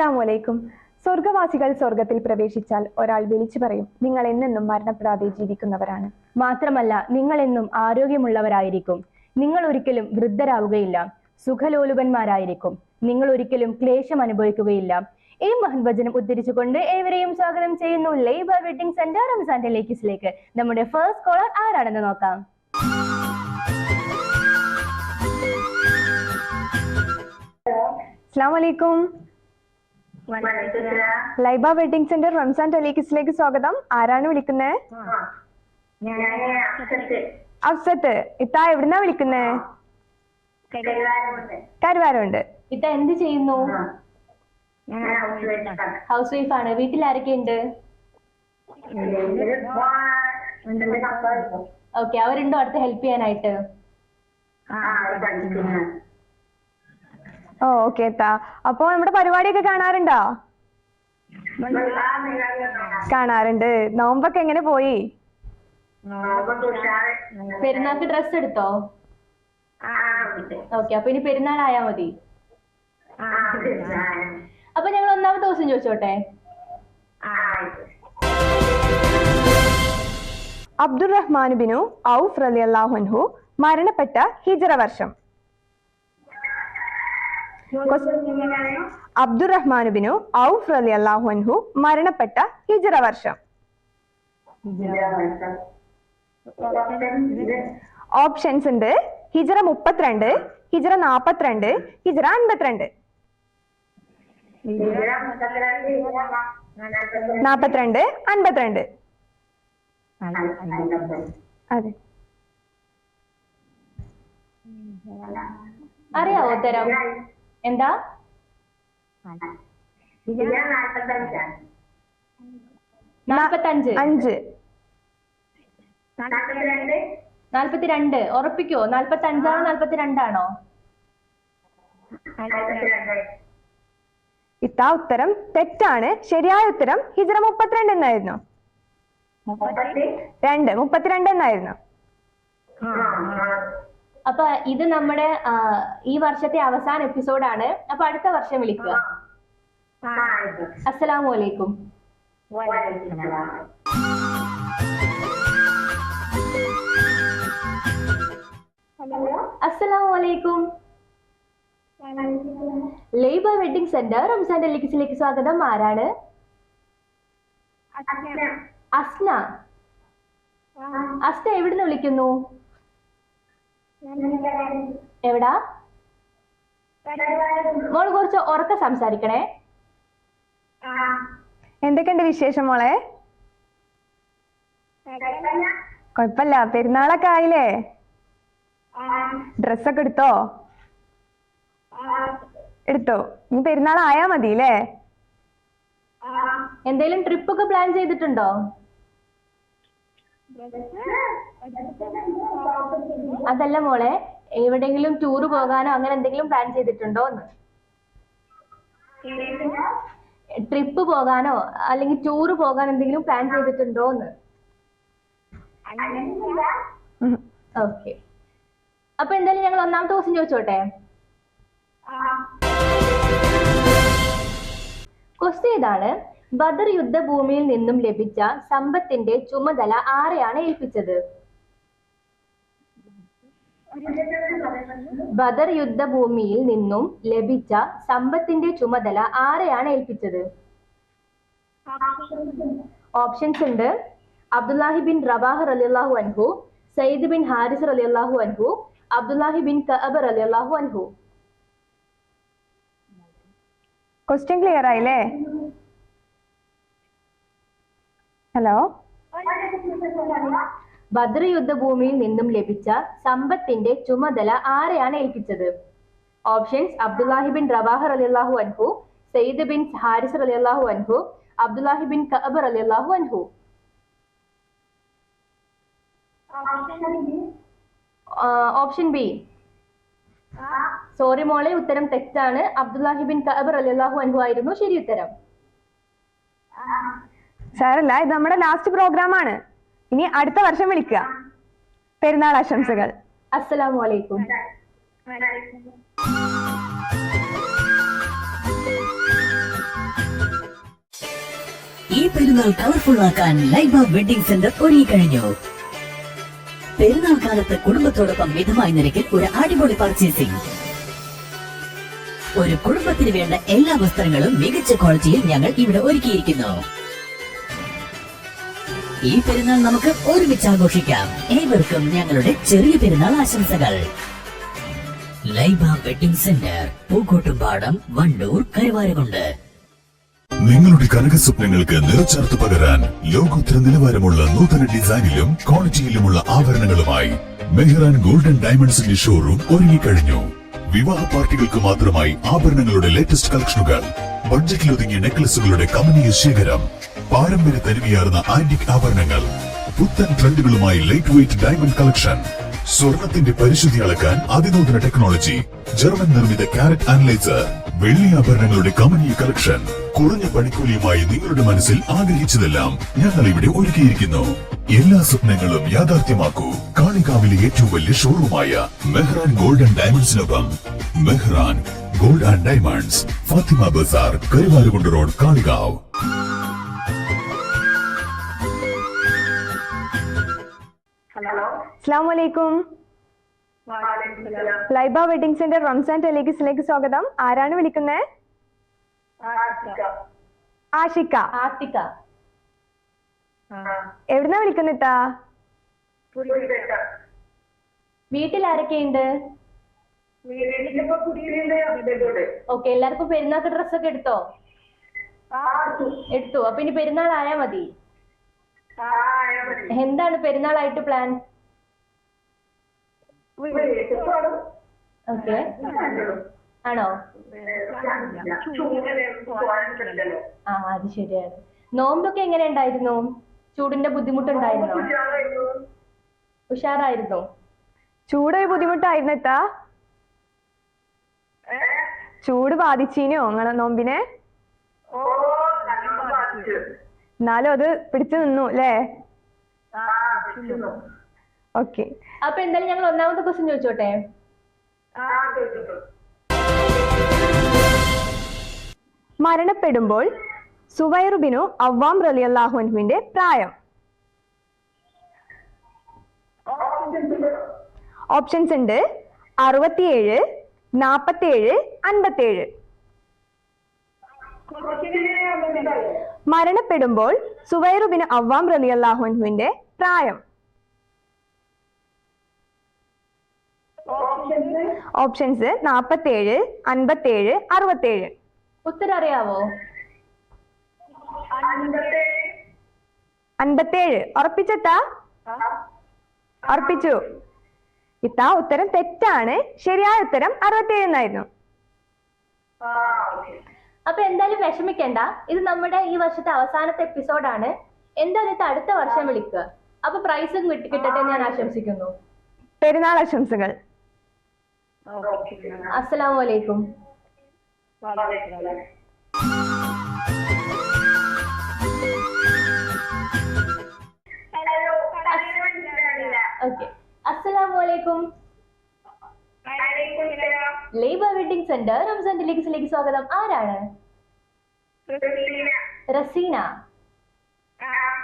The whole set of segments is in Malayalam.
അസ്സാം വലൈക്കും സ്വർഗവാസികൾ സ്വർഗത്തിൽ പ്രവേശിച്ചാൽ ഒരാൾ വിളിച്ചു പറയും നിങ്ങൾ എന്നെന്നും മരണപ്പെടാതെ ജീവിക്കുന്നവരാണ്. മാത്രമല്ല നിങ്ങൾ എന്നും ആരോഗ്യമുള്ളവരായിരിക്കും. നിങ്ങൾ ഒരിക്കലും വൃദ്ധരാവുകയില്ല സുഖലോലുപന്മാരായിരിക്കും. നിങ്ങൾ ഒരിക്കലും ക്ലേശം അനുഭവിക്കുകയില്ല. ഈ മഹത്വചനം ഉദ്ധരിച്ചുകൊണ്ട് ഏവരെയും സ്വാഗതം ചെയ്യുന്നു ലേബർ വെഡിങ് സെന്റർ റംസാന്റെ ലേക്കിസിലേക്ക് നമ്മുടെ ഫസ്റ്റ് കോളർ ആരാണെന്ന് നോക്കാം. അസ്സാം വലൈക്കും ലൈബ വെഡിങ് സെന്റർ റംസാൻ ടെലിക്കിസിലേക്ക് സ്വാഗതം. ആരാണ് വിളിക്കുന്നത് അഫ്സത്ത്. ഇത്താ എവിടുന്നാ വിളിക്കുന്നേ? കരുവാരമുണ്ട്. ഇത്ത എന്ത് ചെയ്യുന്നു? ഹൗസ് വൈഫ് ആണ് വീട്ടിൽ ആരൊക്കെയുണ്ട് ഓക്കെ അവരുണ്ടോ? അടുത്ത് ഹെൽപ്പ് ചെയ്യാനായിട്ട്. ഓ ഓക്കെ താ അപ്പൊ നമ്മുടെ പരിപാടിയൊക്കെ കാണാറുണ്ടോ? കാണാറുണ്ട്. നോമ്പൊക്കെ എങ്ങനെ പോയി? പെരുന്നാൾക്ക് ഡ്രസ് എടുത്തോ? ഓക്കെ അപ്പൊ ഇനി പെരുന്നാൾ ആയാ മതി. അപ്പൊ ഞങ്ങൾ ഒന്നാമത്തെ ദിവസം ചോദിച്ചോട്ടെ? അബ്ദുറഹ്മാൻ ബിനു ഔഫ് റലി അൻഹു മരണപ്പെട്ട ഹിജറ വർഷം. അബ്ദുറഹ്മാൻ ബിനു ഔഫ് റളിയല്ലാഹു അൻഹു മരണപ്പെട്ട ഹിജറ വർഷം. ഓപ്ഷൻസ് ഉണ്ട്. ഹിജറ മുപ്പത്തിരണ്ട് ഹിജറ നാപ്പത്തിരണ്ട് ഹിജറ അൻപത്തിരണ്ട്. നാപ്പത്തിരണ്ട് അൻപത്തിരണ്ട്. അതെ. അറിയാവോ ഉത്തരം? എന്താ? നാൽപ്പത്തഞ്ച് അഞ്ച്. നാൽപ്പത്തിരണ്ട് ഉറപ്പിക്കോ? നാൽപ്പത്തി അഞ്ചാണോ നാൽപ്പത്തിരണ്ടാണോ ഇത്താ ഉത്തരം തെറ്റാണ്. ശരിയായ ഉത്തരം ഹിജറ മുപ്പത്തിരണ്ട് എന്നായിരുന്നു. രണ്ട്. മുപ്പത്തിരണ്ട് എന്നായിരുന്നു. അപ്പൊ ഇത് നമ്മുടെ ഈ വർഷത്തെ അവസാന എപ്പിസോഡാണ്. അപ്പൊ അടുത്ത വർഷം വിളിക്കുക. അസ്സലാമു അലൈക്കും അസ്സലാമു അലൈക്കും ലേബർ വെഡിങ് സെന്റർ റംസാൻ ലിക്സിലേക്ക് സ്വാഗതം. ആരാണ്? അസ്ന. അസ്ന എവിടുന്ന് വിളിക്കുന്നു? എവിടാ? മോൾ കുറച്ച് ഉറക്ക സംസാരിക്കണേ. എന്തൊക്കെയുണ്ട് വിശേഷം മോളെ? കൊഴപ്പല്ല. പെരുന്നാളൊക്കെ ആയില്ലേ? ഡ്രസ്സൊക്കെ എടുത്തോ? എടുത്തോ. ഇനി പെരുന്നാൾ ആയാ മതി അല്ലേ എന്തേലും ട്രിപ്പൊക്കെ പ്ലാൻ ചെയ്തിട്ടുണ്ടോ? അതല്ല മോളെ എവിടെയെങ്കിലും ടൂർ പോകാനോ അങ്ങനെ എന്തെങ്കിലും പ്ലാൻ ചെയ്തിട്ടുണ്ടോ എന്ന്? ട്രിപ്പ് പോകാനോ അല്ലെങ്കിൽ ടൂർ പോകാൻ എന്തെങ്കിലും പ്ലാൻ ചെയ്തിട്ടുണ്ടോ എന്ന്. ഓക്കെ അപ്പൊ എന്തായാലും ഞങ്ങൾ ഒന്നാമത്തെ ദിവസം ചോദിച്ചോട്ടെ? ക്വസ്റ്റ്യൻ ഇതാണ് ബദർ യുദ്ധഭൂമിയിൽ നിന്നും ലഭിച്ച സമ്പത്തിന്റെ ചുമതല ആരെയാണ് ഏൽപ്പിച്ചത്? ബദർ യുദ്ധഭൂമിയിൽ നിന്നും ലഭിച്ച സമ്പത്തിന്റെ ചുമതല ആരെയാണ് ഏൽപ്പിച്ചത്? ഓപ്ഷൻസ് ഉണ്ട്. അബ്ദുല്ലാഹി ബിൻ റബാഹ് റളിയല്ലാഹു അൻഹു സയ്യിദ് ബിൻ ഹാരിസ് റളിയല്ലാഹു അൻഹു അബ്ദുല്ലാഹി ബിൻ കഅബ് റളിയല്ലാഹു അൻഹു. ക്വസ്റ്റ്യൻ ക്ലിയർ ആയില്ലേ? ഹലോ ബദർ യുദ്ധഭൂമിയിൽ നിന്നും ലഭിച്ച സമ്പത്തിന്റെ ചുമതല ആരെയാണ് ഏൽപ്പിച്ചത്? ഓപ്ഷൻസ് അബ്ദുല്ലാഹി ബിൻ റവാഹർ റളിയല്ലാഹു അൻഹു സയ്യിദ് ബിൻ ഹാരിസ് റളിയല്ലാഹു അൻഹു അബ്ദുല്ലാഹി ബിൻ കഅബ് റളിയല്ലാഹു അൻഹു. ഓപ്ഷൻ ബി സോറി മോളെ ഉത്തരം തെറ്റാണ്. അബ്ദുല്ലാഹി ബിൻ കഅബ് റളിയല്ലാഹു അൻഹു ആയിരുന്നു. ശരി ഉത്തരം. സാരല്ല ഇത് നമ്മുടെ ലാസ്റ്റ് പ്രോഗ്രാം ആണ്. ഇനി അടുത്ത വർഷം വിളിക്കുക. പെരുന്നാൾ ആശംസകൾ. അസ്സലാമു അലൈക്കും ഈ പെരുന്നാൾ കളർഫുൾ ആക്കാൻ ലൈബ വെഡിംഗ് സെന്റർ ഒരുങ്ങി കഴിഞ്ഞു പെരുന്നാൾ കാലത്ത് കുടുംബത്തോടൊപ്പം മിതമായ നിരക്കിൽ ഒരു അടിപൊളി പർച്ചേസിംഗ് ഒരു കുടുംബത്തിന് വേണ്ട എല്ലാ വസ്ത്രങ്ങളും മികച്ച ക്വാളിറ്റിയിൽ ഞങ്ങൾ ഇവിടെ ഒരുക്കിയിരിക്കുന്നു. ഈ പെരുന്നാൾ നമുക്ക് ഒരുമിച്ച് ആഘോഷിക്കാം. ഏവർക്കും ഞങ്ങളുടെ ചെറിയ പെരുന്നാൾ ആശംസകൾ. Laiba wedding centre Pookkottumpadam Wandoor Karuvarakundu. നിങ്ങളുടെ കനക സ്വപ്നങ്ങൾക്ക് നിറച്ചേർത്ത് പകരാൻ ലോകോത്തര നിലവാരമുള്ള നൂതന ഡിസൈനിലും ക്വാളിറ്റിയിലുമുള്ള ആഭരണങ്ങളുമായി മെഹ്റാൻ ഗോൾഡൻ ഡയമണ്ട്സിന്റെ ഷോറൂം ഒരുങ്ങിക്കഴിഞ്ഞു. വിവാഹ പാർട്ടികൾക്ക് മാത്രമായി ആഭരണങ്ങളുടെ ലേറ്റസ്റ്റ് കളക്ഷനുകൾ ബഡ്ജറ്റിൽ ഒതുങ്ങിയ നെക്ലസുകളുടെ കമനീയ ശേഖരം പാരമ്പര്യ തനിമയാർന്ന ആന്റിക് ആഭരണങ്ങൾ പുത്തൻ ട്രെൻഡുകളുമായി ലൈറ്റ് വെയിറ്റ് ഡയമണ്ട് കളക്ഷൻ സ്വർണത്തിന്റെ പരിശുദ്ധി അളക്കാൻ അതിനൂതന ടെക്നോളജി ജർമ്മൻ നിർമ്മിത കാരറ്റ് അനലൈസർ വെള്ളി ആഭരണങ്ങളുടെ കമനീയ കളക്ഷൻ കുറഞ്ഞ പണിക്കൂലിയുമായി നിങ്ങളുടെ മനസ്സിൽ ആഗ്രഹിച്ചതെല്ലാം ഞങ്ങൾ ഇവിടെ ഒരുക്കിയിരിക്കുന്നു. എല്ലാ സ്വപ്നങ്ങളും യാഥാർത്ഥ്യമാക്കൂ. കാളികാവിലെ ഏറ്റവും വലിയ ഷോറൂമായ Mehran golden ഡയമണ്ട്സിനൊപ്പം. Mehran gold and diamonds Fathima Bazar Karuvarakundu road Kalikavu അസ്സാം വലൈക്കും ലൈബ വെഡിങ് സെന്റർ റംസാൻ ടെലിഗിസിലേക്ക് സ്വാഗതം. ആരാണ് വിളിക്കുന്നത് ആഷിക ആഷിക എവിടുന്നാ വിളിക്കുന്നിട്ടാ? വീട്ടിൽ ആരൊക്കെയുണ്ട് ഓക്കെ എല്ലാവർക്കും പെരുന്നാൾക്ക് ഡ്രസ്സൊക്കെ എടുത്തോ? എടുത്തു. അപ്പൊ ഇനി പെരുന്നാൾ ആയാ മതി. എന്താണ് പെരുന്നാളായിട്ട് പ്ലാൻ? ഓക്കെ. ആണോ? ആ അത് ശരിയാണ്. നോമ്പൊക്കെ എങ്ങനെ ഉണ്ടായിരുന്നു? ചൂടിന്റെ ബുദ്ധിമുട്ടുണ്ടായിരുന്നോ? ഉഷാറായിരുന്നോ? ചൂട് ബുദ്ധിമുട്ടായിരുന്നു എത്താ ചൂട് ബാധിച്ചീനോ നിങ്ങളെ നോമ്പിനെ? എന്നാലും അത് പിടിച്ചു നിന്നു അല്ലേ? ഓക്കെ. അപ്പൊ എന്തായാലും ഞങ്ങൾ ഒന്നാമത്തെ ക്വസ്റ്റ്യൻ ചോദിച്ചോട്ടെ? മരണപ്പെടുമ്പോൾ സുവൈറുബിനു അവ്വാം റലിയല്ലാഹുവിന്റെ പ്രായം. ഓപ്ഷൻസ് ഉണ്ട്. അറുപത്തിയേഴ് നാപ്പത്തിയേഴ് അൻപത്തിയേഴ് മരണപ്പെടുമ്പോൾ സുവൈറുബിന് അവ്വാം അള്ളാഹുഹുവിന്റെ പ്രായം. ഓപ്ഷൻസ് നാപ്പത്തിയേഴ് അൻപത്തിയേഴ് അറുപത്തിയേഴ് ഉത്തരം അറിയാവോ അൻപത്തിയേഴ് ഉറപ്പിച്ചത്താ? ഉറപ്പിച്ചു. ഇത്താ ഉത്തരം തെറ്റാണ്. ശരിയായ ഉത്തരം അറുപത്തിയേഴ് എന്നായിരുന്നു അപ്പൊ എന്തായാലും വിഷമിക്കണ്ട. ഇത് നമ്മുടെ ഈ വർഷത്തെ അവസാനത്തെ എപ്പിസോഡാണ്. എന്തായാലും ഇത് അടുത്ത വർഷം വിളിക്കുക. അപ്പൊ പ്രൈസും കിട്ടി കിട്ടട്ടെ ഞാൻ ആശംസിക്കുന്നു. പെരുന്നാൾ ആശംസകൾ. അസ്സലാമു അലൈക്കും ഓക്കെ. അസ്സലാമു അലൈക്കും ലേബർ വെഡിങ് സെന്റർ റംസാൻ ഡിലീഗ്സിലേക്ക് സ്വാഗതം. ആരാണ്? റസീന.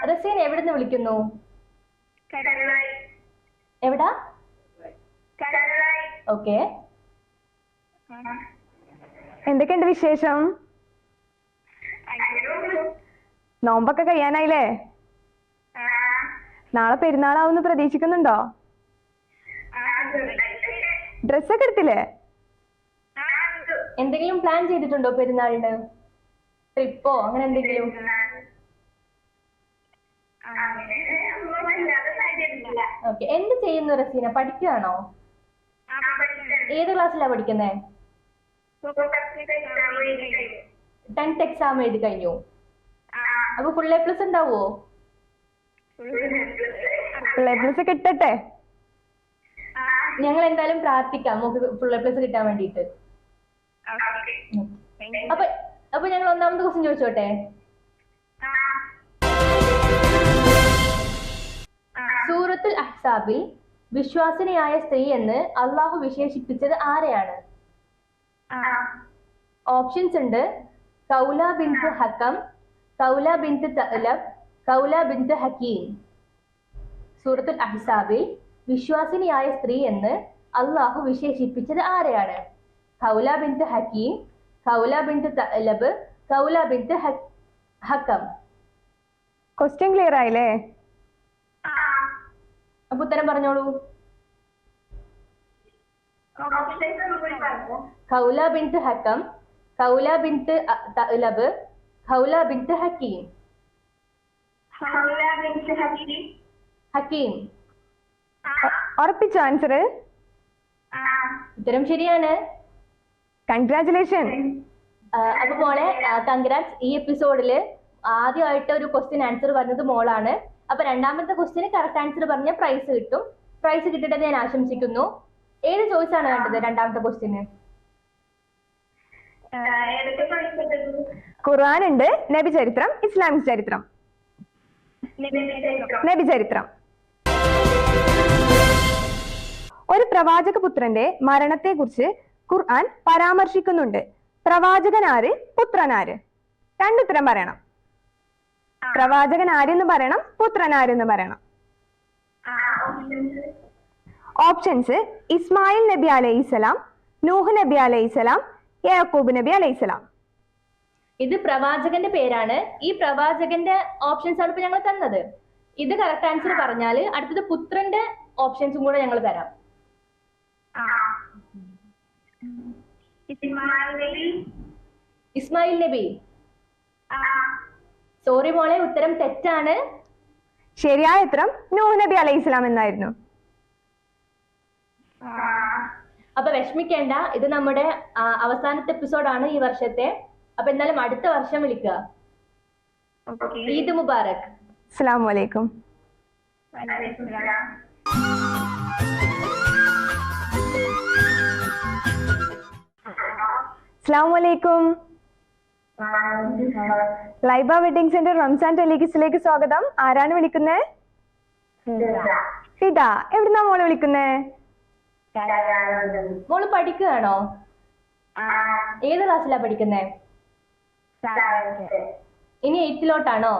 റസീന. എവിടുന്ന് വിളിക്കുന്നു? എവിടാ? ഓക്കെ. എന്തൊക്കെയുണ്ട് വിശേഷം? നോമ്പൊക്കെ കഴിയാനായില്ലേ? നാളെ പെരുന്നാളാവുന്ന് പ്രതീക്ഷിക്കുന്നുണ്ടോ? ഡ്രസ്സൊക്കെ എടുത്തില്ലേ? എന്തെങ്കിലും പ്ലാൻ ചെയ്തിട്ടുണ്ടോ പെരുന്നാളിന്? ട്രിപ്പോ അങ്ങനെ എന്തെങ്കിലും? ഓക്കെ എന്ത് ചെയ്യുന്നു റസീന? പഠിക്കുകയാണോ ഏത് ക്ലാസ്സിലാ പഠിക്കുന്നേ? ടെൻത്ത് എക്സാം എഴുതി കഴിഞ്ഞു. അപ്പൊ ഫുൾ എ പ്ലസ് ഉണ്ടാവോ? പ്ലസ് കിട്ടട്ടെ ഞങ്ങൾ എന്തായാലും പ്രാർത്ഥിക്കാം. നമുക്ക് ഫുൾ എ പ്ലസ് കിട്ടാൻ വേണ്ടിയിട്ട്. അപ്പൊ അപ്പൊ ഞങ്ങൾ ഒന്നാമത്തെ ക്വസ്റ്റ്യൻ ചോദിച്ചോട്ടെ? സൂറത്തുൽ അഹ്സാബിൽ വിശ്വാസിനിയായ സ്ത്രീ എന്ന് അള്ളാഹു വിശേഷിപ്പിച്ചത് ആരെയാണ്? ഓപ്ഷൻസ് ഉണ്ട്. കൗല ബിൻസ് ഹക്കം കൗല ബിന്ത് തലബ് കൗല ബിന്ത് ഹക്കീം. സൂറത്തുൽ അഹ്സാബിൽ വിശ്വാസിനിയായ സ്ത്രീ എന്ന് അള്ളാഹു വിശേഷിപ്പിച്ചത് ആരെയാണ്? Khawla bint Hakim Khawla bint Thalab Khawla bint Hakam. Question clear ആയില്ലേ? അപ്പൊ ഉത്തരം പറഞ്ഞോളൂ. Khawla bint Hakam Khawla bint Thalab Thalab Khawla bint Hakim. Hakim. ഉറപ്പിച്ചോ answer ഉത്തരം ശരിയാണ്. കൺഗ്രാചുലേഷൻ അപ്പൊ മോളെ കൺഗ്രാറ്റ്സ് ഈ എപ്പിസോഡിൽ ആദ്യമായിട്ട് ഒരു ക്വസ്റ്റ്യൻ ആൻസർ പറഞ്ഞത് മോളാണ്. അപ്പൊ രണ്ടാമത്തെ ക്വസ്റ്റ്യന് കറക്റ്റ് ആൻസർ പറഞ്ഞ പ്രൈസ് കിട്ടും. പ്രൈസ് കിട്ടിട്ട് ഞാൻ ആശംസിക്കുന്നു. ഏത് ചോയ്സ് ആണ് വേണ്ടത് രണ്ടാമത്തെ ക്വസ്റ്റ്യന് ഖുർആൻ ഉണ്ട് നബി ചരിത്രം ഇസ്ലാമിക് ചരിത്രം. നബി ചരിത്രം. ഒരു പ്രവാചക പുത്രന്റെ മരണത്തെക്കുറിച്ച് ഖുർആൻ പരാമർശിക്കുന്നുണ്ട്. പ്രവാചകനാര്? പുത്രനാര്? രണ്ടുത്തരം പറയണം. പ്രവാചകൻ ആരെന്ന് പറയണം പുത്രനാരെന്ന് പറയണം. ഓപ്ഷൻസ് ഇസ്മായിൽ നബി അലൈഹി സ്വലാം നൂഹ് നബി അലൈഹി സ്വലാം യാക്കൂബ് നബി അലൈഹി സ്വലാം. ഇത് പ്രവാചകന്റെ പേരാണ്. ഈ പ്രവാചകന്റെ ഓപ്ഷൻസ് ആണ് ഇപ്പൊ ഞങ്ങൾ തന്നത്. ഇത് കറക്റ്റ് ആൻസർ പറഞ്ഞാൽ അടുത്തത് പുത്രന്റെ ഓപ്ഷൻസും കൂടെ ഞങ്ങൾ തരാം. ഇസ്മായിൽ നബി. സോറി മോളെ ഉത്തരം തെറ്റാണ്. ശരിയായ ഉത്തരം നൂഹ് നബി അലൈഹി ഇസ്ലാം എന്നായിരുന്നു. അപ്പൊ വിഷമിക്കേണ്ട ഇത് നമ്മുടെ അവസാനത്തെ എപ്പിസോഡാണ് ഈ വർഷത്തെ. അപ്പൊ എന്തായാലും അടുത്ത വർഷം വിളിക്കുക. ഈദ് മുബാറക്. അസ്സലാമു അലൈക്കും. അസ്സലാമു അലൈക്കും. ലൈബ വെഡിങ് സെന്റർ റംസാൻ ടെലിഗിസിലേക്ക് സ്വാഗതം. ആരാണ് വിളിക്കുന്നേ? ഫിദ. എവിടുന്നാ മോൾ വിളിക്കുന്നേ? മോൾ പഠിക്കുകയാണോ ഏത് ക്ലാസ്സിലാ പഠിക്കുന്നേ? ഇനി എയ്ത്തിലോട്ടാണോ?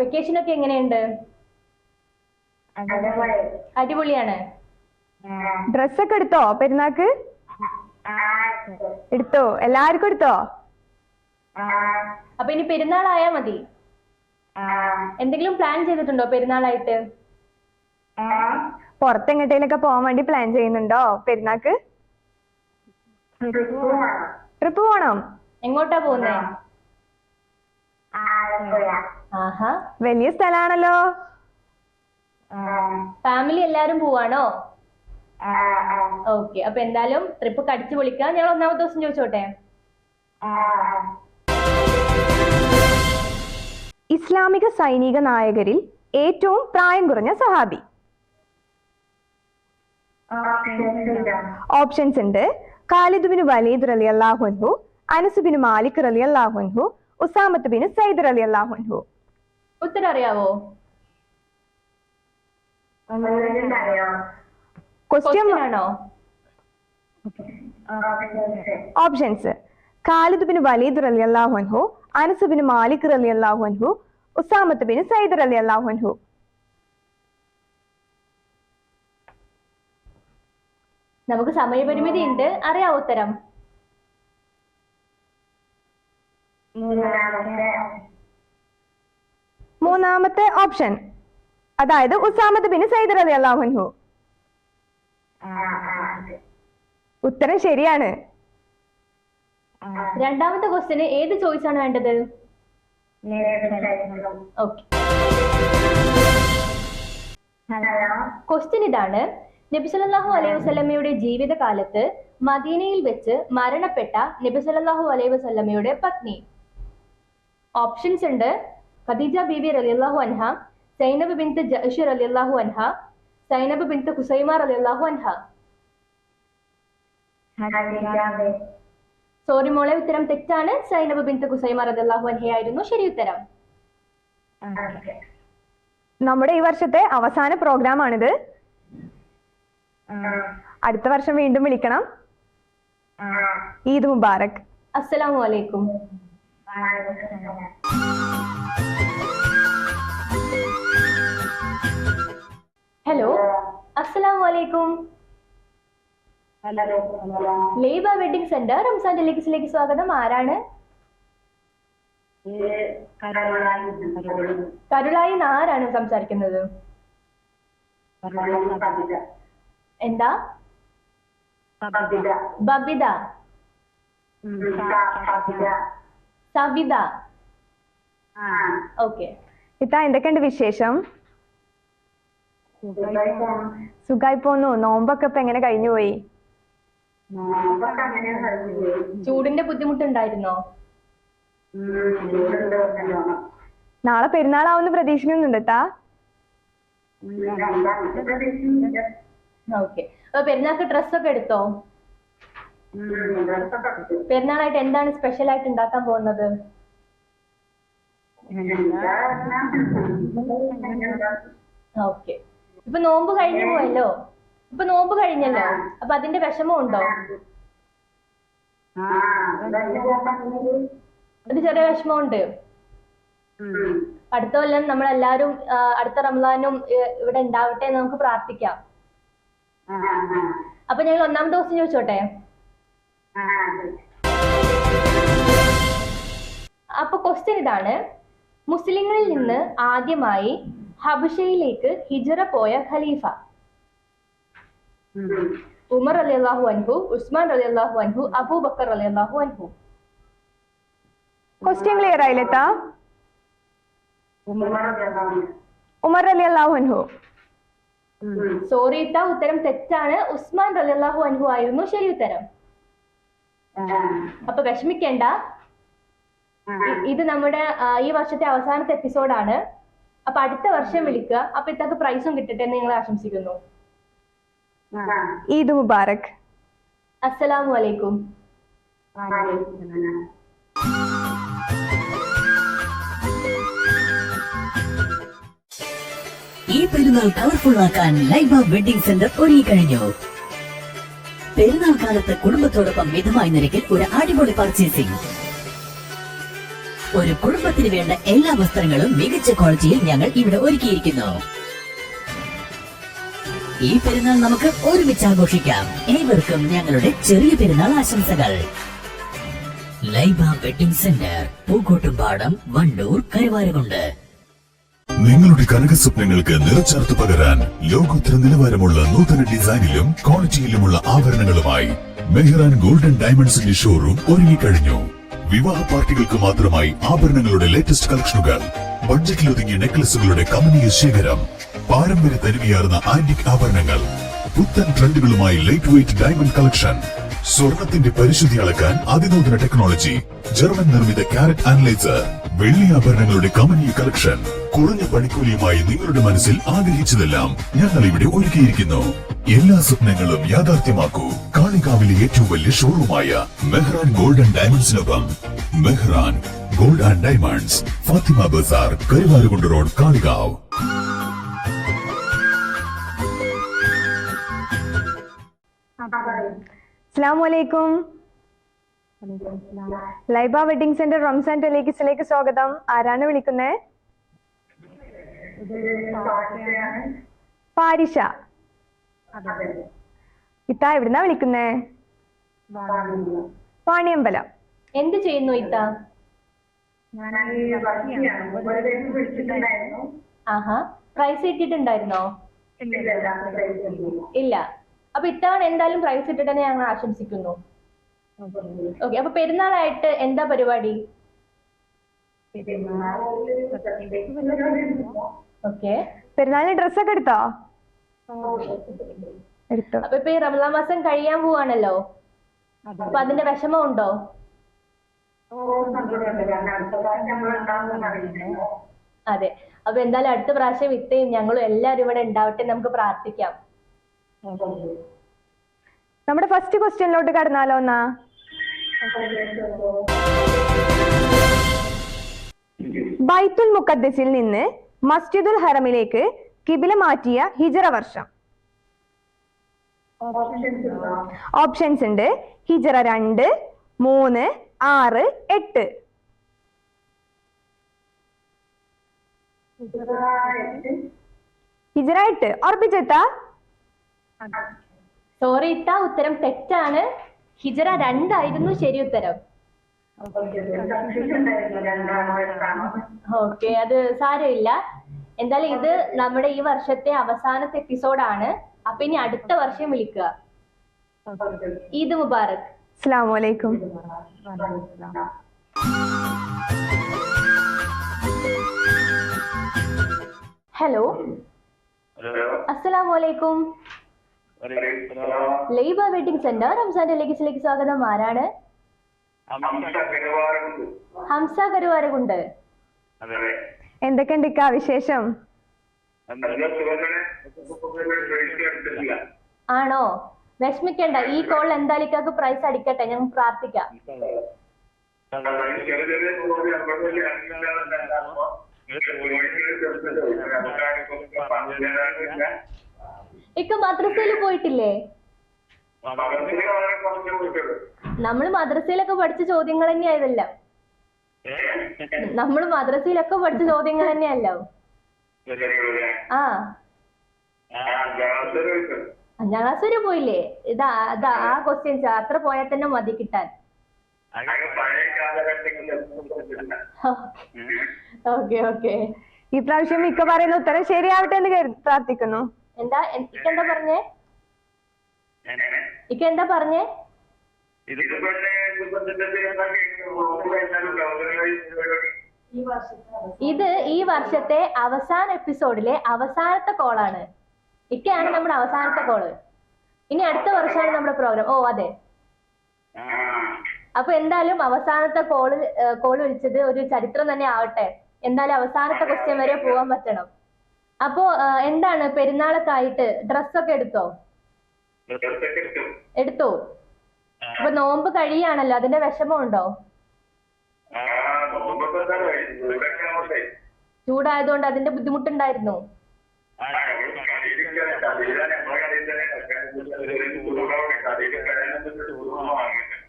വെക്കേഷൻ ഒക്കെ എങ്ങനെയുണ്ട്? അടിപൊളിയാണ്. ഡ്രസ്സൊക്കെ എടുത്തോ പെരുന്നാക്ക്? എടുത്തോ? എല്ലാവർക്കും എടുത്തോ? അപ്പൊ ഇനി പെരുന്നാൾ ആയാ മതി. എന്തെങ്കിലും പ്ലാൻ ചെയ്തിട്ടുണ്ടോ പെരുന്നാളായിട്ട്? പുറത്തെങ്ങട്ടേലൊക്കെ പോകാൻ വേണ്ടി പ്ലാൻ ചെയ്യുന്നുണ്ടോ പെരുന്നാക്ക്? ട്രിപ്പ് പോണം. എങ്ങോട്ടാ പോകുന്നേ വലിയ സ്ഥലാണല്ലോ. ഫാമിലി എല്ലാരും പോവാണോ? ഓക്കെ അപ്പൊ എന്തായാലും ട്രിപ്പ് കടിച്ചു പൊളിക്കാം ഞങ്ങൾ ഒന്നാമത്തെ ദിവസം ചോദിച്ചോട്ടെ? ഇസ്ലാമിക സൈനിക നായകരിൽ ഏറ്റവും പ്രായം കുറഞ്ഞ സഹാബി. ഓപ്ഷൻസ് ഉണ്ട്. ഖാലിദ് ബിൻ വലീദ് റലി അള്ളാഹുൻഹു അനസ് ബിൻ മാലിക് റലി അള്ളാഹുൻഹു ഉസാമത്ത് ബിൻ സൈദ് റലി അള്ളാഹുൻഹു ഉത്തരം അറിയാവോ? ക്വസ്റ്റ്യൻ ക്വസ്റ്റ്യൻ ആണോ? ഓപ്ഷൻസ് ഖാലിദ് ബിൻ വലീദ് റലി അള്ളാഹുൻഹു അനസ് ബിൻ മാലിക് റലി അള്ളാഹുൻഹു ഉസാമത്ത് ബിൻ സൈദ് റലി അള്ളാഹുൻഹു നമുക്ക് സമയപരിമിതി ഉണ്ട് അറിയാവോ ഉത്തരം? മൂന്നാമത്തെ ഓപ്ഷൻ അതായത് ഉസാമത്ത് ബിൻ സൈദ് റലി അള്ളാഹുൻഹു ഉത്തരം ശരിയാണ്. രണ്ടാമത്തെ ക്വസ്റ്റ്യന് ഏത് ചോയ്സ് ആണ് വേണ്ടത്? ക്വസ്റ്റ്യൻ ഇതാണ് നബിസലല്ലാഹു അലൈഹി വസ്ലമയുടെ ജീവിതകാലത്ത് മദീനയിൽ വെച്ച് മരണപ്പെട്ട നബിസലല്ലാഹു അലൈഹി വസ്ലമയുടെ പത്നി. ഓപ്ഷൻസ് ഉണ്ട്. ഖദീജ ബീവി റളിയല്ലാഹു അൻഹ സൈനബ് ബിൻ ജഅ്ഷ് റളിയല്ലാഹു അൻഹ സൈനബ് ബിൻത്ത് അലി അള്ളാഹു അൻഹ. സോറി മോളെ ഉത്തരം തെറ്റാണ്. സൈനബ് ബിൻത്ത് അലി അള്ളാഹു അൻഹയായിരുന്നു. ശരി ഉത്തരം. നമ്മുടെ ഈ വർഷത്തെ അവസാന പ്രോഗ്രാം ആണിത് അടുത്ത വർഷം വീണ്ടും വിളിക്കണം. ഈദ് മുബാറക്. അസ്സലാമു അലൈക്കും. ഹലോ അസ്സലാമു അലൈക്കും ലേബ വെഡിങ് സെന്റർ റംസാൻ ടെലിക്സിലേക്ക് സ്വാഗതം. ആരാണ്? കരുളായി ആരാണ് സംസാരിക്കുന്നത്? എന്താ? ബബിത. സബിത ഓക്കെ. ഇത്ത എന്തൊക്കെയുണ്ട് വിശേഷം? സുഖായി പോന്നു നോമ്പൊക്കെ ഇപ്പൊ എങ്ങനെ കഴിഞ്ഞു പോയി? ചൂടിന്റെ ബുദ്ധിമുട്ടുണ്ടായിരുന്നോ? നാളെ പെരുന്നാളാവുന്ന പ്രതീക്ഷിക്കുന്നുണ്ട് താ ഓക്കെ. അപ്പൊ പെരുന്നാൾക്ക് ഡ്രസ്സൊക്കെ എടുത്തോ? പെരുന്നാളായിട്ട് എന്താണ് സ്പെഷ്യൽ ആയിട്ട് ഉണ്ടാക്കാൻ പോകുന്നത്? ഓക്കെ. ഇപ്പൊ നോമ്പ് കഴിഞ്ഞു പോയല്ലോ? ഇപ്പൊ നോമ്പ് കഴിഞ്ഞല്ലോ? അപ്പൊ അതിന്റെ വിഷമം ഉണ്ടോ അത് ചെറിയ വിഷമമുണ്ട്. അടുത്ത കൊല്ലം നമ്മളെല്ലാരും അടുത്ത റംസാനും ഇവിടെ ഉണ്ടാവട്ടെ എന്ന് നമുക്ക് പ്രാർത്ഥിക്കാം. അപ്പൊ ഞങ്ങൾ ഒന്നാം ദിവസം ചോദിച്ചോട്ടെ? അപ്പൊ ക്വസ്റ്റ്യൻ ഇതാണ്. മുസ്ലിങ്ങളിൽ നിന്ന് ആദ്യമായി ഹബഷയിലേക്ക് ഹിജറ പോയ ഖലീഫ. ഉമർ അലി അള്ളാഹു അൻഹു ഉസ്മാൻ അലി അള്ളാഹു അൻഹു അബൂബക്കർ അലി അള്ളാഹു അൻഹു. ക്വസ്റ്റ്യൻ ക്ലിയർ ആയില്ലേ ഉമർ അലി അള്ളാഹുൻഹു സോറി ഇട്ടാ ഉത്തരം തെറ്റാണ്. ഉസ്മാൻ അലി അള്ളാഹു അൻഹു ആയിരുന്നു ശരി ഉത്തരം. അപ്പൊ വിഷമിക്കേണ്ട. ഇത് നമ്മുടെ ഈ വർഷത്തെ അവസാനത്തെ എപ്പിസോഡാണ് അപ്പൊ അടുത്ത വർഷം വിളിക്കുക. അപ്പൊ ഇത്തക്ക് പ്രൈസും കിട്ടട്ടെ എന്ന് ഞങ്ങൾ ആശംസിക്കുന്നു. ഈദ് മുബാറക്. അസ്സലാമു അലൈക്കും. ഈ പെരുന്നാൾ കളർഫുൾ ആക്കാൻ ലൈബ വെഡിംഗ് സെന്റർ ഒരുങ്ങി കഴിഞ്ഞു പെരുന്നാൾ കാലത്ത് കുടുംബത്തോടൊപ്പം മിതമായ നിരക്കിൽ ഒരു അടിപൊളി പർച്ചേസിംഗ് ഒരു കുടുംബത്തിന് വേണ്ട എല്ലാ വസ്ത്രങ്ങളും മികച്ച ക്വാളിറ്റിയിൽ ഞങ്ങൾ ഇവിടെ ഒരുക്കിയിരിക്കുന്നു. ഈ പെരുന്നാൾ നമുക്ക് ഒരുമിച്ച് ആഘോഷിക്കാം. ഏവർക്കും ഞങ്ങളുടെ ചെറിയ പെരുന്നാൾ ആശംസകൾ. Laiba wedding centre Pookkottumpadam Wandoor Karuvarakundu. നിങ്ങളുടെ കനക സ്വപ്നങ്ങൾക്ക് നിറച്ചേർത്ത് പകരാൻ ലോകോത്തര നിലവാരമുള്ള നൂതന ഡിസൈനിലും ക്വാളിറ്റിയിലുമുള്ള ആഭരണങ്ങളുമായി മെഹ്റാൻ ഗോൾഡൻ ഡയമണ്ട്സിന്റെ ഷോറൂം ഒരുങ്ങിക്കഴിഞ്ഞു. വിവാഹ പാർട്ടികൾക്ക് മാത്രമായി ആഭരണങ്ങളുടെ ലേറ്റസ്റ്റ് കളക്ഷനുകൾ. ബഡ്ജറ്റിൽ ഒതുങ്ങിയ നെക്ലസുകളുടെ കമനീയ ശേഖരം. പാരമ്പര്യ തനിമയാർന്ന ആന്റിക് ആഭരണങ്ങൾ. പുത്തൻ ട്രെൻഡുകളുമായി ലൈറ്റ് വെയിറ്റ് ഡയമണ്ട് കളക്ഷൻ സ്വർണത്തിന്റെ പരിശുദ്ധി അളക്കാൻ അതിനൂതന ടെക്നോളജി ജർമ്മൻ നിർമ്മിത കാരറ്റ് അനലൈസർ വെള്ളി ആഭരണങ്ങളുടെ കമനീയ കളക്ഷൻ. കുറഞ്ഞ പണിക്കൂലിയുമായി നിങ്ങളുടെ മനസ്സിൽ ആഗ്രഹിച്ചതെല്ലാം ഞങ്ങൾ ഇവിടെ ഒരുക്കിയിരിക്കുന്നു. എല്ലാ സ്വപ്നങ്ങളും യാഥാർത്ഥ്യമാക്കൂ. കാളികാവിലെ ഏറ്റവും വലിയ ഷോറൂമായ Mehran gold and ഡയമണ്ട്സിനൊപ്പം Mehran gold and diamonds Fathima Bazar Karuvarakundu road Kalikavu. അസ്സലാമു അലൈക്കും. ലൈബ വെഡിങ് സെന്റർ റംസാൻ ടെലികിസിലേക്ക് സ്വാഗതം. ആരാണ് വിളിക്കുന്നേ? പാരിഷ. ഇത്ത എവിടുന്നാ വിളിക്കുന്നേ? വാണിയമ്പലം. എന്ത് ചെയ്യുന്നു ഇത്ത? ആഹാ. പ്രൈസ് ഇട്ടിട്ടുണ്ടായിരുന്നോ ഇല്ല അപ്പൊ ഇത്തവണ എന്തായാലും പ്രൈസ് ഇട്ടിട്ടെന്ന് ഞങ്ങൾ ആശംസിക്കുന്നു. ഓക്കെ അപ്പൊ പെരുന്നാളായിട്ട് എന്താ പരിപാടി? ഓക്കെ പെരുന്നാളിന് ഡ്രസ്സൊക്കെ എടുത്തോ? എടുത്തു. അപ്പൊ ഇപ്പൊ ഈ റമദാൻ മാസം കഴിയാൻ പോവാണല്ലോ. അപ്പൊ അതിന്റെ വിഷമം ഉണ്ടോ അതെ. അപ്പൊ എന്തായാലും അടുത്ത പ്രാവശ്യം ഇത്തയും ഞങ്ങളും എല്ലാരും ഇവിടെ ഉണ്ടാവട്ടെ നമുക്ക് പ്രാർത്ഥിക്കാം. നമ്മുടെ ഫസ്റ്റ് ക്വസ്റ്റ്യനിലോട്ട് കടന്നാലോ എന്നാ? ബൈത്തുൽ മുക്കദ്സിൽ നിന്ന് മസ്ജിദുൽ ഹറമിലേക്ക് കിബില മാറ്റിയ ഹിജറ വർഷം. ഓപ്ഷൻസ് ഉണ്ട്. ഹിജറ രണ്ട് മൂന്ന് ആറ് എട്ട്. ഹിജറ എട്ട്. ഉറപ്പിച്ചെത്താ. സോറി ഇട്ട ഉത്തരം തെറ്റാണ്. ഹിജറ രണ്ടായിരുന്നു ശരി ഉത്തരം. ഓക്കെ അത് സാരമില്ല. എന്തായാലും ഇത് നമ്മുടെ ഈ വർഷത്തെ അവസാനത്തെ എപ്പിസോഡ് ആണ്. അപ്പൊ ഇനി അടുത്ത വർഷം വിളിക്കുക. ഈദ് മുബാറക്. അസ്സാം വലൈക്കും ഹലോ. അസ്സലാമു വലൈക്കും ലൈബ വെഡിങ് സെന്റർ റംസാന്റെ ലെഗസിലേക്ക് സ്വാഗതം. ആരാണ്? ഹംസ കരുവാരകുണ്ട് എന്തൊക്കെയുണ്ട് ഇക്കാ വിശേഷം? ആണോ? വിഷമിക്കണ്ട. ഈ കോൾ എന്തായാലും ഇക്കാക്ക് പ്രൈസ് അടിക്കട്ടെ. ഞങ്ങൾ പ്രാർത്ഥിക്കാം. ഇക്ക മദ്രസയിൽ പോയിട്ടില്ലേ? നമ്മൾ മദ്രസയിലൊക്കെ പഠിച്ച ചോദ്യങ്ങൾ തന്നെയാ നമ്മൾ മദ്രസയിലൊക്കെ പഠിച്ച ചോദ്യങ്ങൾ തന്നെയല്ലോ. ആ. അഞ്ചാം ക്ലാസ് വരെ പോയില്ലേ? ഇതാ ആ ക്വസ്റ്റ്യൻസ് അത്ര പോയാൽ തന്നെ മതി കിട്ടാൻ. Okay okay. ഈ പ്രാവശ്യം മിക്ക പറയുന്ന ഉത്തരം ശരിയാവട്ടെ എന്ന് കരുതി പ്രാർത്ഥിക്കുന്നു. എന്താ? എൻ- ഇക്ക എന്താ പറഞ്ഞേ? ഇക്ക എന്താ പറഞ്ഞേ? ഇത് ഈ വർഷത്തെ അവസാന. എപ്പിസോഡിലെ അവസാനത്തെ കോളാണ്. ഇക്കയാണ് നമ്മുടെ അവസാനത്തെ കോൾ. ഇനി അടുത്ത വർഷമാണ് നമ്മുടെ പ്രോഗ്രാം. ഓ അതെ. അപ്പൊ എന്തായാലും അവസാനത്തെ കോൾ കോൾ വിളിച്ചത് ഒരു ചരിത്രം തന്നെ ആവട്ടെ. എന്തായാലും അവസാനത്തെ ക്വസ്റ്റ്യൻ വരെ പോകാൻ പറ്റണം. അപ്പോ എന്താണ് പെരുന്നാളൊക്കെ ആയിട്ട് ഡ്രസ്സൊക്കെ എടുത്തോ? എടുത്തോ? അപ്പൊ നോമ്പ് കഴിയാണല്ലോ അതിന്റെ വിഷമമുണ്ടോ? ചൂടായതുകൊണ്ട് അതിന്റെ ബുദ്ധിമുട്ടുണ്ടായിരുന്നു.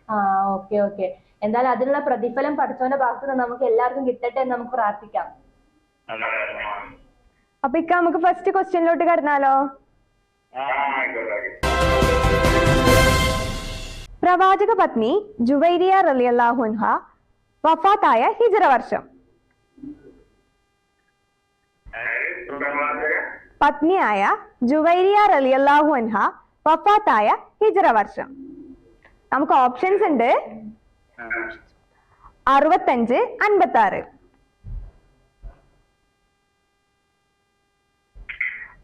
ആ ഓക്കെ ഓക്കെ. എന്തായാലും അതിനുള്ള പ്രതിഫലം പഠിച്ചവന്റെ ഭാഗത്ത് നമുക്ക് എല്ലാവർക്കും കിട്ടട്ടെ എന്ന് നമുക്ക് പ്രാർത്ഥിക്കാം. അപ്പൊ ഇക്ക നമുക്ക് ഫസ്റ്റ് ക്വസ്റ്റ്യനിലോട്ട് കടന്നാലോ? പ്രവാചക പത്നി ജുവൈരിയ റലിയല്ലാഹുൻഹ വഫാത്തായ ഹിജറ വർഷം. പത്നിയായ ജുവൈരിയ റലിയല്ലാഹു അൻഹ വഫാത്തായ ഹിജറ വർഷം. നമുക്ക് ഓപ്ഷൻസ് ഉണ്ട്. അറുപത്തഞ്ച് അൻപത്തി ആറ്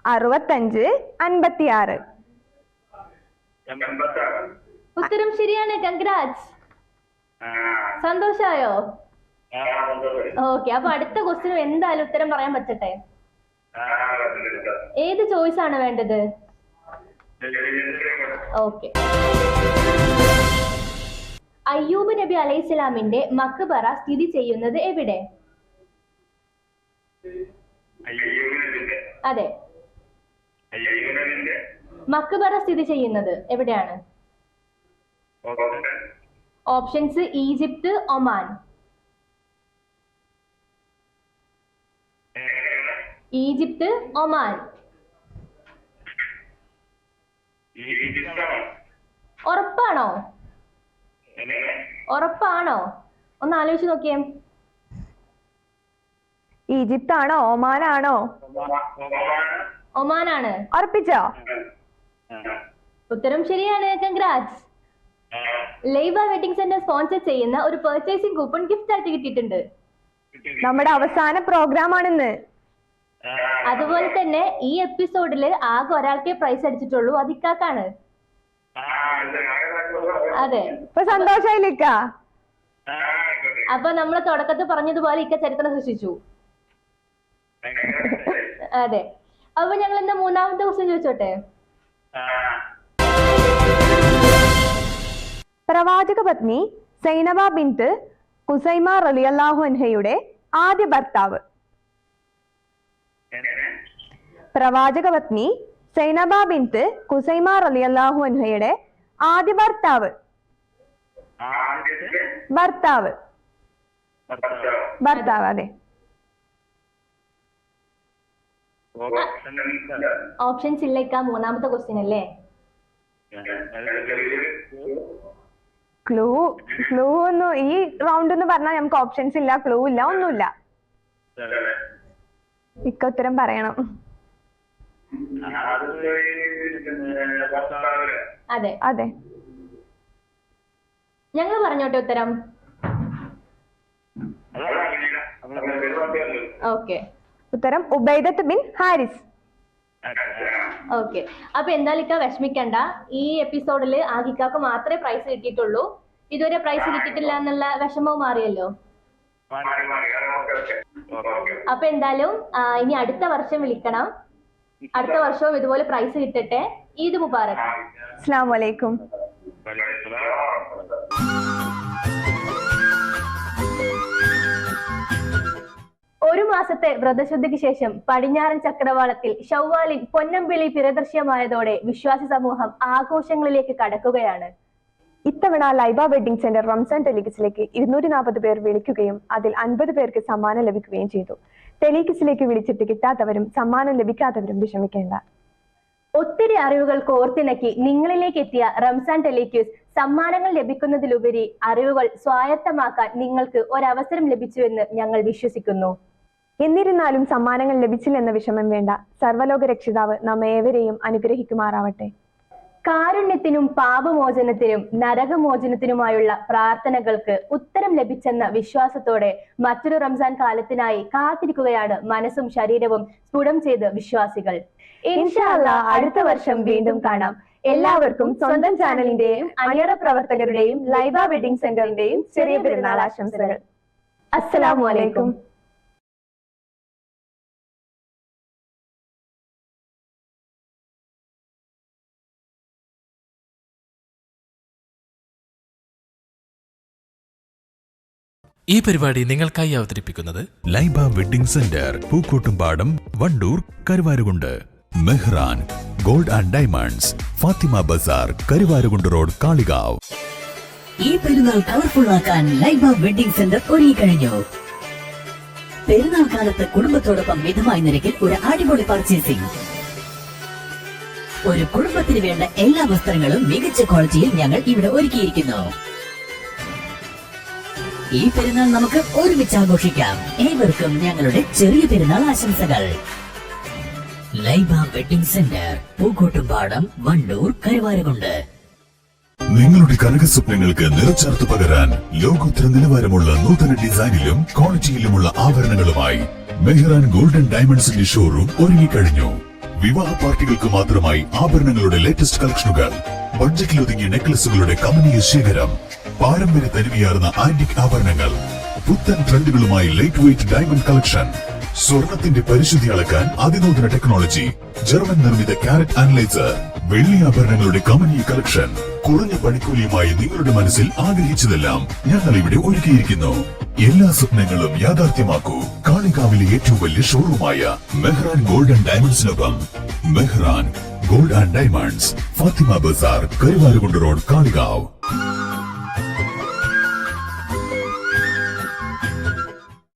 അറുപത്തഞ്ച് അൻപത്തിയാറ്. ഉത്തരം ശരിയാണ് കൺഗ്രാറ്റ്സ് സന്തോഷായോ? ഓക്കെ അപ്പൊ അടുത്ത ക്വസ്റ്റിനും എന്തായാലും ഉത്തരം പറയാൻ പറ്റട്ടെ? ഏത് ചോയ്സ് ആണ് വേണ്ടത്? ഓക്കെ. അയ്യൂബ് നബി അലൈഹി സ്വലാമിന്റെ മക്ബറ സ്ഥിതി ചെയ്യുന്നത് എവിടെ? അതെ. മക്ബറ സ്ഥിതി ചെയ്യുന്നത് എവിടെയാണ്? Options Egypt Oman. Egypt Oman. ഉറപ്പാണോ? ഉറപ്പാണോ? ഒന്ന് ആലോചിച്ച് നോക്കിയേ. ഈജിപ്ത് ആണോ ഒമാനാണോ. ഒമാനാണ്. ഉറപ്പിച്ചോ ഉത്തരം ശരിയാണ്. Congrats Laiba wedding centre sponsor ചെയ്യുന്ന ഒരു പെർച്ചേസിംഗ് കൂപ്പൺ ഗിഫ്റ്റ് ആയിട്ട് കിട്ടിയിട്ടുണ്ട്. നമ്മുടെ അവസാന പ്രോഗ്രാം ആണെന്ന് അതുപോലെ തന്നെ ഈ എപ്പിസോഡിൽ ആകെ ഒരാൾക്കേ പ്രൈസ് അടിച്ചിട്ടുള്ളൂ. അത് ഇക്കാക്കാണ്. അതെ. ഇപ്പൊ സന്തോഷായില്ലിക്ക അപ്പൊ നമ്മൾ തുടക്കത്തിൽ പറഞ്ഞതുപോലെ ഇക്ക ചരിത്രം സൃഷ്ടിച്ചു. അതെ. അപ്പൊ ഞങ്ങൾ ഇന്ന് മൂന്നാമത്തെ ദിവസം ചോദിച്ചോട്ടെ? പ്രവാചക പത്നി സൈനബ ബിന്ത് കുസൈമ റലിയല്ലാഹു അൻഹയുടെ ആദ്യ ഭർത്താവ്. പ്രവാചക പത്നി സൈനബ ബിന്ത് കുസൈമ റലിയല്ലാഹു അൻഹയുടെ ആദ്യ ഭർത്താവ്. ഭർത്താവ്. ഭർത്താവ് അതെ. ഓപ്ഷൻസ് ഇല്ലേക്കാ മൂന്നാമത്തെ ക്വസ്റ്റ്യൻ അല്ലേ? ക്ലൂ ക്ലൂ ഒന്നും ഈ റൗണ്ട് എന്ന് പറഞ്ഞാൽ നമുക്ക് ഓപ്ഷൻസ് ഇല്ല ക്ലൂ ഇല്ല ഒന്നുമില്ല. ഇക്ക ഉത്തരം പറയണം. അതെ. അതെ. ഞങ്ങൾ പറഞ്ഞോട്ടെ ഉത്തരം? ഓക്കെ ഉത്തരം ഉബൈദത്ത് ബിൻ ഹാരിസ്. ഓക്കെ. അപ്പൊ എന്തായാലും ഇക്ക വിഷമിക്കണ്ട. ഈ എപ്പിസോഡിൽ ആകിക്കാക്ക് മാത്രമേ പ്രൈസ് കിട്ടിയിട്ടുള്ളൂ. ഇതുവരെ പ്രൈസ് കിട്ടിയിട്ടില്ല എന്നുള്ള വിഷമവും മാറിയല്ലോ. അപ്പൊ എന്തായാലും ഇനി അടുത്ത വർഷം വിളിക്കണം. അടുത്ത വർഷവും ഇതുപോലെ പ്രൈസ് കിട്ടട്ടെ. ഈദ് മുബാറക്. അസ്സാം വലൈക്കും ഒരു മാസത്തെ വ്രതശുദ്ധിക്ക് ശേഷം പടിഞ്ഞാറൻ ചക്രവാളത്തിൽ ഷവ്വാലിൽ പൊന്നമ്പിളി പിരദൃശ്യമായതോടെ വിശ്വാസി സമൂഹം ആഘോഷങ്ങളിലേക്ക് കടക്കുകയാണ്. ഇത്തവണ ലൈബ വെഡിംഗ് സെന്റർ റംസാൻ ടെലികിസിലേക്ക് ഇരുന്നൂറ്റി നാൽപ്പത് പേർ വിളിക്കുകയും അതിൽ അൻപത് പേർക്ക് സമ്മാനം ലഭിക്കുകയും ചെയ്തു. ടെലികിസിലേക്ക് വിളിച്ചിട്ട് കിട്ടാത്തവരും സമ്മാനം ലഭിക്കാത്തവരും വിഷമിക്കേണ്ട. ഒത്തിരി അറിവുകൾ കോർത്തിണക്കി നിങ്ങളിലേക്ക് എത്തിയ റംസാൻ ടെലിക്യൂസ് സമ്മാനങ്ങൾ ലഭിക്കുന്നതിലുപരി അറിവുകൾ സ്വായത്തമാക്കാൻ നിങ്ങൾക്ക് ഒരവസരം ലഭിച്ചുവെന്ന് ഞങ്ങൾ വിശ്വസിക്കുന്നു. എന്നിരുന്നാലും സമ്മാനങ്ങൾ ലഭിച്ചില്ലെന്ന വിഷമം വേണ്ട. സർവലോക രക്ഷിതാവ് നാം ഏവരെയും അനുഗ്രഹിക്കുമാറാവട്ടെ. കാരുണ്യത്തിനും പാപമോചനത്തിനും നരകമോചനത്തിനുമായുള്ള പ്രാർത്ഥനകൾക്ക് ഉത്തരം ലഭിച്ചെന്ന വിശ്വാസത്തോടെ മറ്റൊരു റംസാൻ കാലത്തിനായി കാത്തിരിക്കുകയാണ് മനസ്സും ശരീരവും സ്ഫുടം ചെയ്ത് വിശ്വാസികൾ. അടുത്ത വർഷം വീണ്ടും കാണാം. എല്ലാവർക്കും സ്വന്തം ചാനലിന്റെയും അണിയറ പ്രവർത്തകരുടെയും ലൈബ വെഡിംഗ് സെന്ററിന്റെയും ചെറിയ പെരുന്നാൾ ആശംസകൾ. അസ്സലാമു ഈ പരിപാടി നിങ്ങൾക്കായി അവതരിപ്പിക്കുന്നത് Laiba wedding centre Pookkottumpadam Wandoor Karuvarakundu. Mehran gold and diamonds Fathima Bazar Karuvarakundu road Kalikavu. ഈ പെരുന്നാൾ കളർഫുൾ ആക്കാൻ ലൈബ വെഡിംഗ് സെന്റർ ഒരുങ്ങി കഴിഞ്ഞു പെരുന്നാൾ കാലത്ത് കുടുംബത്തോടൊപ്പം മിതമായ നിരക്കിൽ ഒരു അടിപൊളി പർച്ചേസിംഗ് ഒരു കുടുംബത്തിന് വേണ്ട എല്ലാ വസ്ത്രങ്ങളും മികച്ച ക്വാളിറ്റിയിൽ ഞങ്ങൾ ഇവിടെ ഒരുക്കിയിരിക്കുന്നു. ഈ പെരുന്നാൾ നമുക്ക് ഒരുമിച്ച് ആഘോഷിക്കാം. ഏവർക്കും ഞങ്ങളുടെ ചെറിയ പെരുന്നാൾ ആശംസകൾ. Laiba wedding centre Pookkottumpadam Wandoor Karuvarakundu. നിങ്ങളുടെ കനക സ്വപ്നങ്ങൾക്ക് നിറച്ചേർത്ത് പകരാൻ ലോകോത്തര നിലവാരമുള്ള നൂതന ഡിസൈനിലും ക്വാളിറ്റിയിലുമുള്ള ആഭരണങ്ങളുമായി മെഹ്റാൻ ഗോൾഡൻ ഡയമണ്ട്സിന്റെ ഷോറൂം ഒരുങ്ങിക്കഴിഞ്ഞു. വിവാഹ പാർട്ടികൾക്ക് മാത്രമായി ആഭരണങ്ങളുടെ ലേറ്റസ്റ്റ് കളക്ഷനുകൾ ബഡ്ജറ്റിൽ ഒതുങ്ങിയ നെക്ലസുകളുടെ കമനീയ ശേഖരം പാരമ്പര്യ തനിമയാർന്ന ആന്റിക് ആഭരണങ്ങൾ. പുത്തൻ ട്രെൻഡുകളുമായി ലൈറ്റ് വെയിറ്റ് ഡയമണ്ട് കളക്ഷൻ സ്വർണത്തിന്റെ പരിശുദ്ധി അളക്കാൻ അതിനൂതന ടെക്നോളജി ജർമ്മൻ നിർമ്മിത കാരറ്റ് അനലൈസർ വെള്ളി ആഭരണങ്ങളുടെ കമനീയ കളക്ഷൻ കുറഞ്ഞ പണിക്കൂലിയുമായി നിങ്ങളുടെ മനസ്സിൽ ആഗ്രഹിച്ചതെല്ലാം ഞങ്ങൾ ഇവിടെ ഒരുക്കിയിരിക്കുന്നു. എല്ലാ സ്വപ്നങ്ങളും യാഥാർത്ഥ്യമാക്കൂ. കാളികാവിലെ ഏറ്റവും വലിയ ഷോറൂമായ Mehran gold and ഡയമണ്ട്സിനൊപ്പം Mehran gold and diamonds Fathima Bazar Karuvarakundu road Kalikavu.